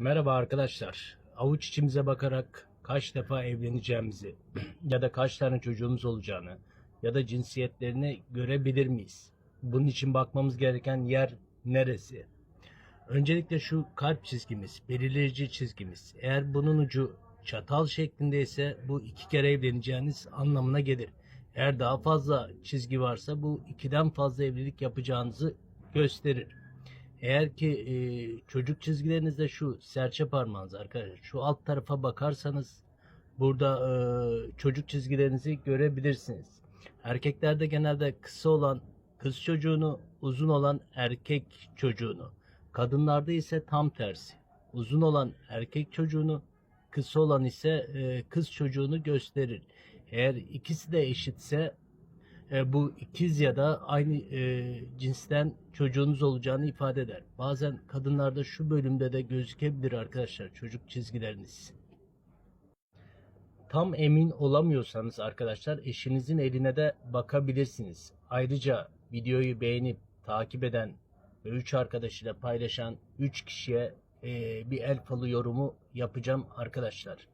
Merhaba arkadaşlar. Avuç içimize bakarak kaç defa evleneceğimizi ya da kaç tane çocuğumuz olacağını ya da cinsiyetlerini görebilir miyiz? Bunun için bakmamız gereken yer neresi? Öncelikle şu kalp çizgimiz, belirleyici çizgimiz. Eğer bunun ucu çatal şeklindeyse bu iki kere evleneceğiniz anlamına gelir. Eğer daha fazla çizgi varsa bu ikiden fazla evlilik yapacağınızı gösterir. Eğer ki e, çocuk çizgilerinizde şu serçe parmağınız arkadaşlar şu alt tarafa bakarsanız burada e, çocuk çizgilerinizi görebilirsiniz. Erkeklerde genelde kısa olan kız çocuğunu, uzun olan erkek çocuğunu. Kadınlarda ise tam tersi. Uzun olan erkek çocuğunu, kısa olan ise e, kız çocuğunu gösterir. Eğer ikisi de eşitse e, bu ikiz ya da aynı e, cinsten çocuğunuz olacağını ifade eder. Bazen kadınlarda şu bölümde de gözükebilir arkadaşlar çocuk çizgileriniz. Tam emin olamıyorsanız arkadaşlar eşinizin eline de bakabilirsiniz. Ayrıca videoyu beğenip takip eden ve 3 arkadaşıyla paylaşan 3 kişiye e, bir el falı yorumu yapacağım arkadaşlar.